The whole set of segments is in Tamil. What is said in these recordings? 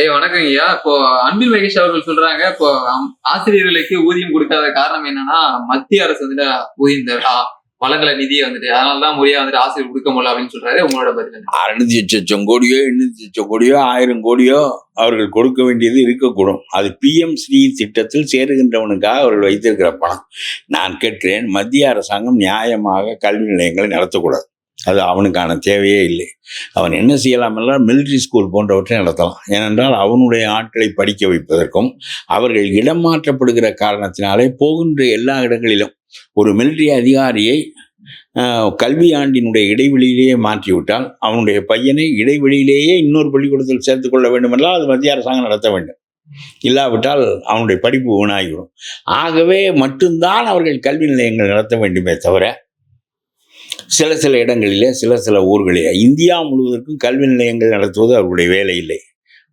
ஏய் வணக்கம் ஐயா. இப்போ அன்பில் மகேஷ் அவர்கள் சொல்றாங்க இப்போ ஆசிரியர்களுக்கு ஊதியம் கொடுக்காத காரணம் என்னன்னா மத்திய அரசு வந்துட்டு ஊதியம் தர- வழங்கல நிதியை வந்துட்டு அதனாலதான் முறையா வந்துட்டு ஆசிரியர் கொடுக்க முடியல அப்படின்னு சொல்றாரு. உங்களோட பதில் அறுநூத்தி லட்சம் கோடியோ எண்ணூத்தி லட்சம் கோடியோ ஆயிரம் கோடியோ அவர்கள் கொடுக்க வேண்டியது இருக்கக்கூடும். அது பிஎம் ஸ்ரீ திட்டத்தில் சேருகின்றவனுக்காக அவர்கள் வைத்திருக்கிற பணம். நான் கேட்கிறேன் மத்திய அரசாங்கம் நியாயமாக கல்வி நிலையங்களை நடத்தக்கூடாது. அது அவனுக்கான தேவையே இல்லை. அவன் என்ன செய்யலாம் என்றால் மிலிட்ரி ஸ்கூல் போன்றவற்றை நடத்தலாம். ஏனென்றால் அவனுடைய ஆட்களை படிக்க வைப்பதற்கும் அவர்கள் இடம் மாற்றப்படுகிற காரணத்தினாலே போகின்ற எல்லா இடங்களிலும் ஒரு மிலிட்ரி அதிகாரியை கல்வி ஆண்டினுடைய இடைவெளியிலேயே மாற்றிவிட்டால் அவனுடைய பையனை இடைவெளியிலேயே இன்னொரு பள்ளிக்கூடத்தில் சேர்த்து கொள்ள வேண்டுமென்றால் அது மத்திய அரசாங்கம் நடத்த வேண்டும். இல்லாவிட்டால் அவனுடைய படிப்பு வீணாகிவிடும். ஆகவே மட்டும்தான் அவர்கள் கல்வி நிலையங்கள் நடத்த வேண்டுமே தவிர சில சில இடங்களிலே சில சில ஊர்களிலே இந்தியா முழுவதற்கும் கல்வி நிலையங்கள் நடத்துவது அவருடைய வேலை இல்லை.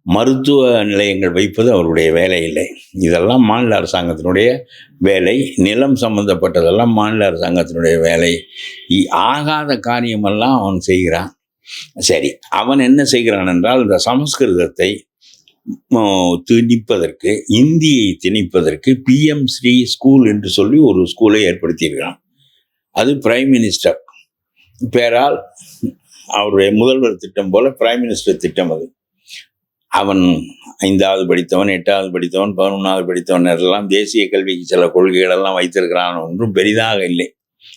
மருத்துவ நிலையங்கள் வைப்பது அவருடைய வேலை இல்லை. இதெல்லாம் மாநில அரசாங்கத்தினுடைய வேலை. நிலம் சம்பந்தப்பட்டதெல்லாம் மாநில அரசாங்கத்தினுடைய வேலை. இ- ஆகாத காரியமெல்லாம் அவன் செய்கிறான். சரி அவன் என்ன செய்கிறான் என்றால் இந்த சமஸ்கிருதத்தை திணிப்பதற்கு இந்தியை திணிப்பதற்கு பிஎம் ஸ்ரீ ஸ்கூல் என்று சொல்லி ஒரு ஸ்கூலை ஏற்படுத்தியிருக்கிறான். அது பிரைம் மினிஸ்டர். பேரால் அவருடைய முதல்வர் திட்டம் போல பிரைம் மினிஸ்டர் திட்டம் அது. அவன் ஐந்தாவது படித்தவன் எட்டாவது படித்தவன் பதினொன்றாவது படித்தவன் எல்லாம் தேசிய கல்விக்கு சில கொள்கைகள் எல்லாம் வைத்திருக்கிறான் ஒன்றும் பெரிதாக இல்லை.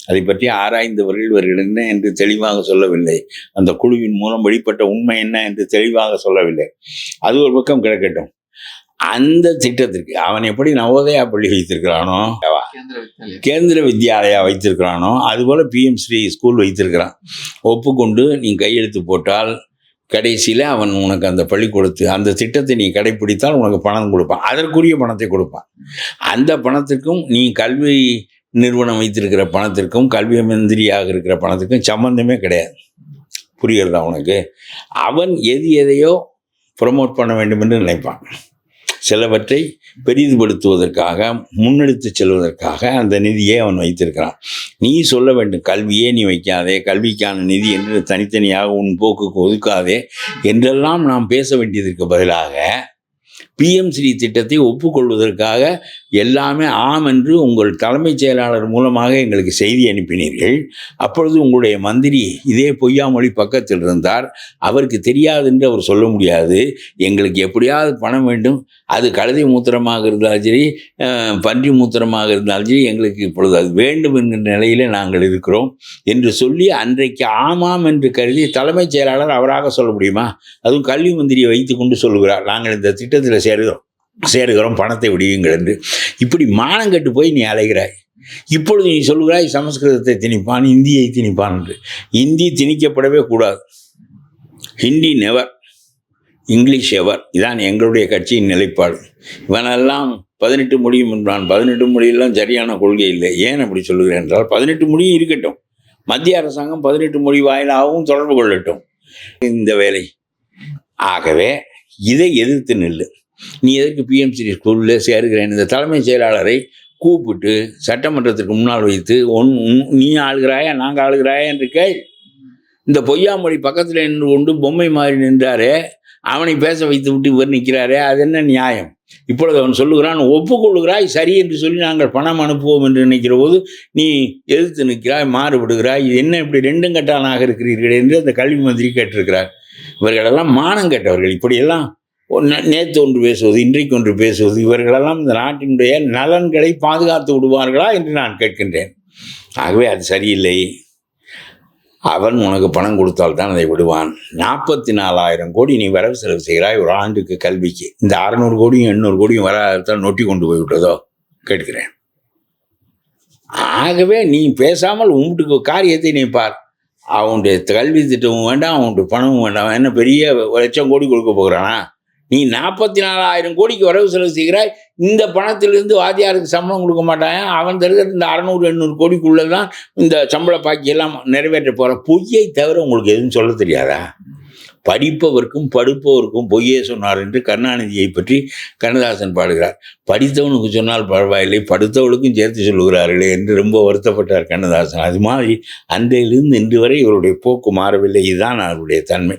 அதை பற்றி ஆராய்ந்தவர்கள் இவர்கள் என்ன என்று தெளிவாக சொல்லவில்லை. அந்த குழுவின் மூலம் வெளிப்பட்ட உண்மை என்ன என்று தெளிவாக சொல்லவில்லை. அது ஒரு பக்கம் கிடக்கட்டும். அந்த திட்டத்திற்கு அவன் எப்படி நவோதயா பள்ளி வைத்திருக்கிறானோ கேந்திர வித்யாலயா? வைத்திருக்கிறானோ அதுபோல் பிஎம் ஸ்ரீ ஸ்கூல் வைத்திருக்கிறான். ஒப்புக்கொண்டு நீ கையெழுத்து போட்டால் கடைசியில் அவன் உனக்கு அந்த பள்ளிக்கூடத்து அந்த திட்டத்தை நீ கடைப்பிடித்தால் உனக்கு பணம் கொடுப்பான். அதற்குரிய பணத்தை கொடுப்பான். அந்த பணத்திற்கும் நீ கல்வி நிறுவனம் வைத்திருக்கிற பணத்திற்கும் கல்வி மந்திரியாக இருக்கிற பணத்திற்கும் சம்பந்தமே கிடையாது. புரிகிறதா உனக்கு? அவன் எது எதையோ ப்ரொமோட் பண்ண வேண்டும் என்று நினைப்பான். சிலவற்றை பெரிதுபடுத்துவதற்காக முன்னெடுத்து செல்வதற்காக அந்த நிதியை அவன் வைத்திருக்கிறான். நீ சொல்ல வேண்டும் கல்வியே நீ வைக்காதே கல்விக்கான நிதி என்று தனித்தனியாக உன் போக்குக்கு ஒதுக்காதே என்றெல்லாம் நாம் பேச வேண்டியதற்கு பதிலாக பிஎம் ஸ்ரீ திட்டத்தை ஒப்புக்கொள்வதற்காக எல்லாமே ஆம் என்று உங்கள் தலைமைச் செயலாளர் மூலமாக எங்களுக்கு செய்தி அனுப்பினீர்கள். அப்பொழுது உங்களுடைய மந்திரி இதே பொய்யாமொழி பக்கத்தில் இருந்தார். அவருக்கு தெரியாது என்று அவர் சொல்ல முடியாது. எங்களுக்கு எப்படியாவது பணம் வேண்டும். அது கழுதை மூத்திரமாக இருந்தாலும் சரி பன்றி மூத்திரமாக இருந்தாலும் சரி எங்களுக்கு இப்பொழுது அது வேண்டும் என்கின்ற நிலையிலே நாங்கள் இருக்கிறோம் என்று சொல்லி அன்றைக்கு ஆமாம் என்று கருதி தலைமைச் செயலாளர் அவராக சொல்ல முடியுமா? அதுவும் கல்வி மந்திரியை வைத்துக்கொண்டு சொல்லுகிறார். நாங்கள் இந்த திட்டத்தில் சேருகிறோம். சேருகிறோம் பணத்தை விடியுங்கள் என்று. இப்படி மானங்கட்டு போய் நீ அலைகிறாய். இப்பொழுது நீ சொல்கிறாய் சமஸ்கிருதத்தை திணிப்பான் இந்தியை திணிப்பான் என்று. இந்தி திணிக்கப்படவே கூடாது. ஹிந்தி நெவர் இங்கிலீஷ் எவர் இதான் எங்களுடைய கட்சியின் நிலைப்பாடு. இவனெல்லாம் பதினெட்டு முடியும் என்றான். பதினெட்டு மொழியெல்லாம் சரியான கொள்கை இல்லை. ஏன் அப்படி சொல்லுகிறேன் என்றால் பதினெட்டு மொழியும் இருக்கட்டும். மத்திய அரசாங்கம் பதினெட்டு மொழி வாயிலாகவும் தொடர்பு கொள்ளட்டும். இந்த வேலை. ஆகவே இதை எதிர்த்து நில்லு. நீ எதற்கு பிஎம்சி ஸ்கூலில் சேருகிறேன் இந்த தலைமைச் செயலாளரை கூப்பிட்டு சட்டமன்றத்திற்கு முன்னால் வைத்து ஒன் நீ ஆளுகிறாயா நாங்கள் ஆளுகிறாயா? என்று கேள். இந்த பொய்யாமொழி பக்கத்தில் நின்று கொண்டு பொம்மை மாதிரி நின்றாரே அவனை பேச வைத்து விட்டு இவர் நிற்கிறாரே அது என்ன நியாயம்? இப்பொழுது அவன் சொல்லுகிறான் ஒப்புக்கொள்ளுகிறாய் சரி என்று சொல்லி நாங்கள் பணம் அனுப்புவோம் என்று நினைக்கிற போது நீ எதிர்த்து நிற்கிறாய் மாறுபடுகிறாய் இது என்ன இப்படி ரெண்டும் கட்டானாக இருக்கிறீர்கள்? என்று அந்த கல்வி மந்திரி கேட்டிருக்கிறார். இவர்களெல்லாம் மானம் கேட்டவர்கள் இப்படியெல்லாம் நேற்று ஒன்று பேசுவது இன்றைக்கு ஒன்று பேசுவது இவர்களெல்லாம் இந்த நாட்டினுடைய நலன்களை பாதுகாத்து விடுவார்களா என்று நான் கேட்கின்றேன். ஆகவே அது சரியில்லை. அவன் உனக்கு பணம் கொடுத்தால் தான் அதை விடுவான். நாற்பத்தி நாலாயிரம் கோடி நீ வரவு செலவு செய்கிறாய் ஒரு ஆண்டுக்கு கல்விக்கு. இந்த அறநூறு கோடியும் எண்ணூறு கோடியும் வராதான் நொட்டி கொண்டு போய் விட்டதோ கேட்கிறேன். ஆகவே நீ பேசாமல் உன்ட்டுக்கு காரியத்தை நீ பார். அவனுடைய கல்வி திட்டமும் வேண்டாம் அவனுடைய பணமும் வேண்டாம். அவன் என்ன பெரிய ஒரு லட்சம் கோடி கொடுக்க போகிறானா? நீ நாற்பத்தி நாலாயிரம் கோடிக்கு வரவு செலவு செய்கிறாய் இந்த பணத்திலிருந்து வாத்தியாருக்கு சம்பளம் கொடுக்க மாட்டாங்க அவன் தருகிற இந்த அறநூறு எண்ணூறு கோடிக்குள்ளே தான் இந்த சம்பள பாக்கியெல்லாம் நிறைவேற்ற போகிற பொய்யை தவிர உங்களுக்கு எதுவும் சொல்ல தெரியாதா? படிப்பவர்க்கும் படுப்பவர்க்கும் பொய்யே சொன்னார் என்று கருணாநிதியை பற்றி கண்ணதாசன் பாடுகிறார். படித்தவனுக்கு சொன்னால் பரவாயில்லை படுத்தவளுக்கும் சேர்த்து சொல்லுகிறார்களே என்று ரொம்ப வருத்தப்பட்டார் கண்ணதாசன். அது மாதிரி அன்றையிலிருந்து இன்று வரை இவருடைய போக்கு மாறவில்லை. இதுதான் அவருடைய தன்மை.